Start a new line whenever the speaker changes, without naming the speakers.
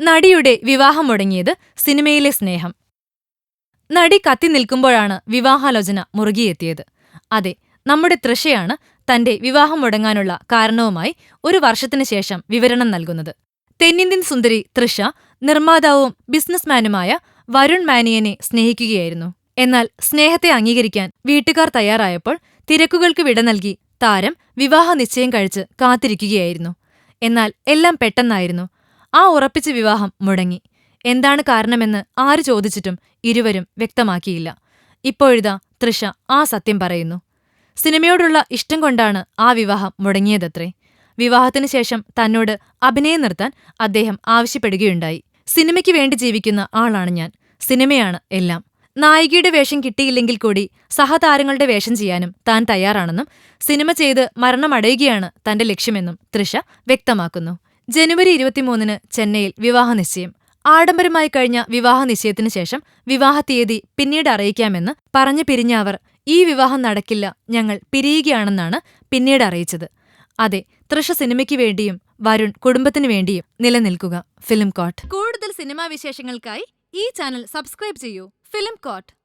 നടിയുടെ വിവാഹം മുടങ്ങിയത് സിനിമയിലെ സ്നേഹം. നടി കത്തി നിൽക്കുമ്പോഴാണ് വിവാഹാലോചന മുറുകിയെത്തിയത്. അതെ നമ്മുടെ തൃഷയാണ് തന്റെ വിവാഹം മുടങ്ങാനുള്ള കാരണവുമായി ഒരു വർഷത്തിനു ശേഷം വിവരണം നൽകുന്നത്. തെന്നിന്ത്യൻ സുന്ദരി തൃഷ നിർമ്മാതാവും ബിസിനസ്മാനുമായ വരുൺ മാനിയനെ സ്നേഹിക്കുകയായിരുന്നു. എന്നാൽ സ്നേഹത്തെ അംഗീകരിക്കാൻ വീട്ടുകാർ തയ്യാറായപ്പോൾ തിരക്കുകൾക്ക് വിട നൽകി താരം വിവാഹ നിശ്ചയം കഴിച്ച് കാത്തിരിക്കുകയായിരുന്നു. എന്നാൽ എല്ലാം പെട്ടെന്നായിരുന്നു. ആ ഉറപ്പിച്ച വിവാഹം മുടങ്ങി. എന്താണ് കാരണമെന്ന് ആര് ചോദിച്ചിട്ടും ഇരുവരും വ്യക്തമാക്കിയില്ല. ഇപ്പോഴിതാ തൃഷ ആ സത്യം പറയുന്നു. സിനിമയോടുള്ള ഇഷ്ടം കൊണ്ടാണ് ആ വിവാഹം മുടങ്ങിയതത്രേ. വിവാഹത്തിനു ശേഷം തന്നോട് അഭിനയം നിർത്താൻ അദ്ദേഹം ആവശ്യപ്പെടുകയുണ്ടായി. സിനിമയ്ക്ക് വേണ്ടി ജീവിക്കുന്ന ആളാണ് ഞാൻ. സിനിമയാണ് എല്ലാം. നായികയുടെ വേഷം കിട്ടിയില്ലെങ്കിൽ കൂടി സഹതാരങ്ങളുടെ വേഷം ചെയ്യാനും താൻ തയ്യാറാണെന്നും സിനിമ ചെയ്ത് മരണമടയുകയാണ് തന്റെ ലക്ഷ്യമെന്നും തൃഷ വ്യക്തമാക്കുന്നു. ജനുവരി ഇരുപത്തിമൂന്നിന് ചെന്നൈയിൽ വിവാഹ നിശ്ചയം ആഡംബരമായി കഴിഞ്ഞ വിവാഹ നിശ്ചയത്തിനു ശേഷം വിവാഹ തീയതി പിന്നീട് അറിയിക്കാമെന്ന് പറഞ്ഞു പിരിഞ്ഞ അവർ ഈ വിവാഹം നടക്കില്ല ഞങ്ങൾ പിരിയുകയാണെന്നാണ് പിന്നീട് അറിയിച്ചത്. അതെ തൃഷ സിനിമയ്ക്ക് വേണ്ടിയും വരുൺ കുടുംബത്തിനു വേണ്ടിയും നിലനിൽക്കുക. ഫിലിം കോട്ട്. കൂടുതൽ സിനിമാ വിശേഷങ്ങൾക്കായി ഈ ചാനൽ സബ്സ്ക്രൈബ് ചെയ്യൂ. Film court.